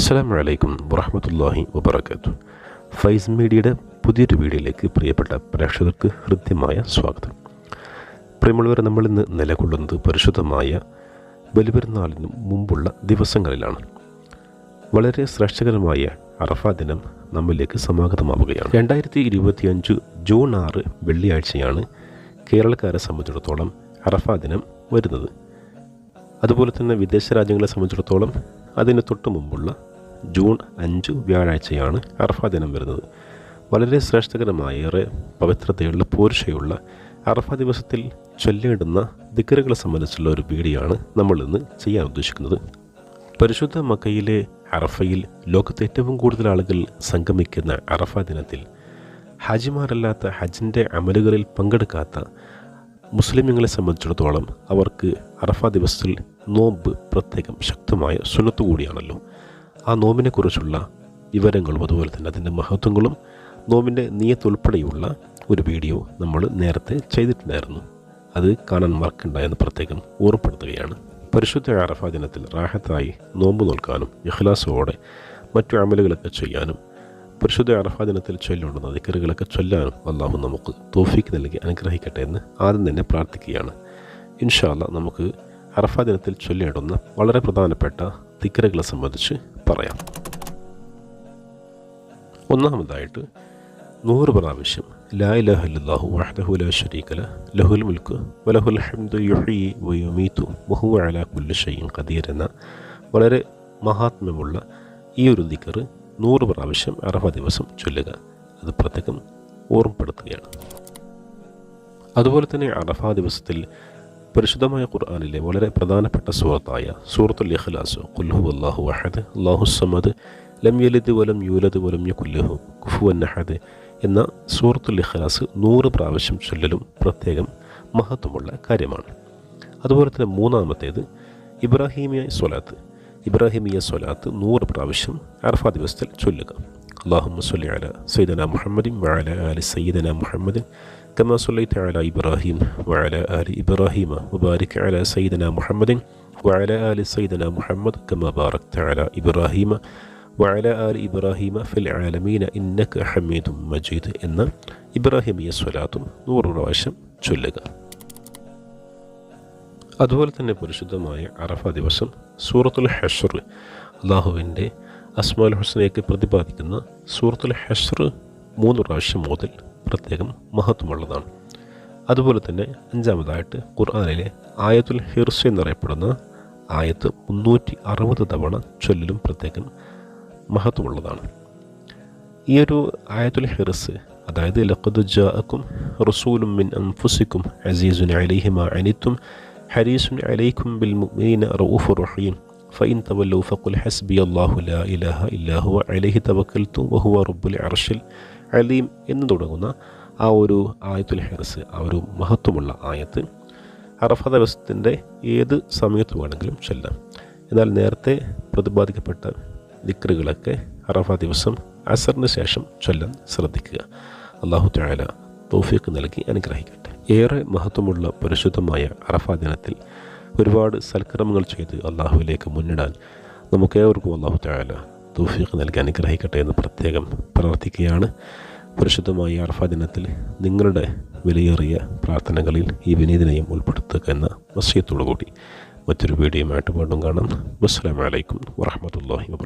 അസ്സലാമു അലൈക്കും വറഹമത്തല്ലാഹി വബർക്കാത്തു ഫൈസ് മീഡിയയുടെ പുതിയൊരു വീഡിയോയിലേക്ക് പ്രിയപ്പെട്ട പ്രേക്ഷകർക്ക് ഹൃദ്യമായ സ്വാഗതം. പ്രിയമുള്ളവർ നമ്മൾ ഇന്ന് നിലകൊള്ളുന്നത് പരിശുദ്ധമായ ബലിപെരുന്നാളിന് മുമ്പുള്ള ദിവസങ്ങളിലാണ്. വളരെ ശ്രേഷ്ഠകരമായ അറഫ ദിനം നമ്മിലേക്ക് സമാഗതമാവുകയാണ്. രണ്ടായിരത്തി ഇരുപത്തിയഞ്ച് ജൂൺ ആറ് വെള്ളിയാഴ്ചയാണ് കേരളക്കാരെ സംബന്ധിച്ചിടത്തോളം അറഫ ദിനം വരുന്നത്. അതുപോലെ തന്നെ വിദേശ രാജ്യങ്ങളെ സംബന്ധിച്ചിടത്തോളം അതിന് തൊട്ട് മുമ്പുള്ള ജൂൺ അഞ്ച് വ്യാഴാഴ്ചയാണ് അറഫ ദിനം വരുന്നത്. വളരെ ശ്രേഷ്ഠകരമായ ഏറെ പവിത്രതയുള്ള പോരുഷയുള്ള അറഫ ദിവസത്തിൽ ചൊല്ലേടുന്ന ദിക്കറുകളെ സംബന്ധിച്ചുള്ള ഒരു വീഡിയോയാണ് നമ്മൾ ഇന്ന് ചെയ്യാൻ ഉദ്ദേശിക്കുന്നത്. പരിശുദ്ധ മക്കയിലെ അറഫയിൽ ലോകത്തെ ഏറ്റവും കൂടുതൽ ആളുകൾ സംഗമിക്കുന്ന അറഫ ദിനത്തിൽ ഹാജിമാരല്ലാത്ത ഹജ്ജിന്റെ അമലുകളിൽ പങ്കെടുക്കാത്ത മുസ്ലിമുകളെ സംബന്ധിച്ചിടത്തോളം അവർക്ക് അറഫ ദിവസത്തിൽ നോമ്പ് പ്രത്യേകം ശക്തമായ സുന്നത്ത് കൂടിയാണല്ലോ. ആ നോമിനെക്കുറിച്ചുള്ള വിവരങ്ങളും അതുപോലെ തന്നെ അതിന്റെ മഹത്വങ്ങളും നോമിന്റെ നീയത്തുൾപ്പെടെയുള്ള ഒരു വീഡിയോ നമ്മൾ നേരത്തെ ചെയ്തിട്ടുണ്ടായിരുന്നു. അത് കാണാൻ മറക്കണ്ട എന്ന് പ്രത്യേകം ഓർപ്പെടുത്തുകയാണ്. പരിശുദ്ധ അറഫാ ദിനത്തിൽ റാഹത്തായി നോമ്പ് നോൽക്കാനും ഇഖ്ലാസോടെ മറ്റു അമലുകളൊക്കെ ചെയ്യാനും പരിശുദ്ധ അറഫാ ദിനത്തിൽ ചൊല്ലുണ്ടെന്ന ദിക്കറുകളൊക്കെ ചൊല്ലാനും അള്ളാഹു നമുക്ക് തോഫിക്ക് നൽകി അനുഗ്രഹിക്കട്ടെ എന്ന് ആദ്യം തന്നെ പ്രാർത്ഥിക്കുകയാണ്. ഇൻഷാല്ല നമുക്ക് അറഫാ ദിനത്തിൽ ചൊല്ലിയിടുന്ന വളരെ പ്രധാനപ്പെട്ട ദിക്കറുകളെ സംബന്ധിച്ച് പറയാം. ഒന്നാമതായിട്ട് നൂറ് പ്രാവശ്യം ലാ ഇലാഹ ഇല്ലല്ലാഹു വഹ്ദഹു ലാ ശരീക ലഹുൽ മുൽക്ക് വലഹുൽ ഹംദു യുഹ്യി വയുമീതു വഹുവ അലാ കുല്ലി ഷൈഇൻ ഖദീർ എന്ന വളരെ മഹാത്മ്യമുള്ള ഈ ഒരു ദിക്കർ നൂറ് പ്രാവശ്യം അറഫ ദിവസം ചൊല്ലുക. അത് പ്രത്യേകം ഓർമ്മപ്പെടുത്തുകയാണ്. അതുപോലെ തന്നെ അറഫ ദിവസത്തിൽ പരിശുദ്ധമായ ഖുർആാനിലെ വളരെ പ്രധാനപ്പെട്ട സുഹൃത്തായ സൂറത്തുൽ ഇഖ്ലാസ് കുൽഹു അള്ളാഹു അഹദ് അള്ളാഹു സമദ് ലം യലിദ് വലം യൂലദ് വലം യുക്കുല്ലഹു കുഫു അഹദ് എന്ന സൂറത്തുൽ ഇഖ്ലാസ് നൂറ് പ്രാവശ്യം ചൊല്ലലും പ്രത്യേകം മഹത്വമുള്ള കാര്യമാണ്. അതുപോലെ തന്നെ മൂന്നാമത്തേത് ഇബ്രാഹിമിയ സ്വലാത്ത്. ഇബ്രാഹിമിയ സ്വലാത്ത് നൂറ് പ്രാവശ്യം അർഫാ ദിവസത്തിൽ ചൊല്ലുക. അള്ളാഹു സല്ലി അല സയ്യിദന മുഹമ്മദിൻ വഅല ആലി സയ്യിദന മുഹമ്മദിൻ كما صليت على إبراهيم وعلى آل إبراهيم وبارك على سيدنا محمد وعلى آل سيدنا محمد كما باركت على إبراهيم وعلى آل إبراهيم في العالمين إنك حميد مجيد إن إبراهيمية സ്വലാത്ത് നൂറ് പ്രാവശ്യം ചൊല്ലുക അതുപോലെ തന്നെ പരിശുദ്ധമായ അറഫ ദിവസം സൂറത്തുൽ ഹഷർ അള്ളാഹുവിൻ്റെ അസ്മാൽ ഹുസ്നയ്ക്ക് പ്രതിപാദിക്കുന്ന സൂറത്തുൽ ഹഷർ മൂന്ന് പ്രാവശ്യം മുതൽ പ്രത്യേകം മഹത്വമുള്ളതാണ്. അതുപോലെ തന്നെ അഞ്ചാമതായിട്ട് ഖുർആാനിലെ ആയത്തുൽ ഹിർസ് എന്നറിയപ്പെടുന്ന ആയത്ത് മുന്നൂറ്റി അറുപത് തവണ ചൊല്ലിലും പ്രത്യേകം മഹത്വമുള്ളതാണ്. ഈ ഒരു ആയത്തുൽ ഹിർസ് അതായത് ലഖദ് റസൂലും മിൻ അൻഫുസിക്കും അസീസുൻ അലിഹിമ അനിത്തും ഹരീസുൻ അലൈക്കും ബിൽ മുഅ്മിനീന റഊഫുർ റഹീം ഫൈൻ തവല്ലു ഫഖുൽ ഹസ്ബിയല്ലാഹു ലാ ഇലാഹ ഇല്ലാഹു അലൈഹി തവക്കൽത്തു വഹുവ റബ്ബുൽ അർഷിൽ അലീം എന്ന് തുടങ്ങുന്ന ആ ഒരു ആയത്തുൽ ഹെറസ് ആ ഒരു മഹത്വമുള്ള ആയത്ത് അറഫ ദിവസത്തിന്റെ ഏത് സമയത്ത് വേണമെങ്കിലും ചെല്ലാം. എന്നാൽ നേരത്തെ പ്രതിപാദിക്കപ്പെട്ട ദിക്റുകളൊക്കെ അറഫ ദിവസം അസറിന് ശേഷം ചൊല്ലാൻ ശ്രദ്ധിക്കുക. അള്ളാഹു താല തോഫിക്ക് നൽകി അനുഗ്രഹിക്കട്ടെ. ഏറെ മഹത്വമുള്ള പരിശുദ്ധമായ അറഫ ദിനത്തിൽ ഒരുപാട് സൽക്കർമ്മങ്ങൾ ചെയ്ത് അള്ളാഹുവിലേക്ക് മുന്നിടാൻ നമുക്കേവർക്കും അള്ളാഹു താല തൗഫീഖ് നൽകി അനുഗ്രഹിക്കട്ടെ എന്ന് പ്രത്യേകം പ്രാർത്ഥിക്കുകയാണ്. പരിശുദ്ധമായ അർഫ ദിനത്തിൽ നിങ്ങളുടെ വിലയേറിയ പ്രാർത്ഥനകളിൽ ഈ വിനീതനെയും ഉൾപ്പെടുത്തുക എന്ന വസ്യത്തോടു കൂടി മറ്റൊരു വീഡിയോയുമായിട്ട് വീണ്ടും കാണാം. വസ്സലാമലൈക്കും വറഹമത്തല്ലാഹി വാ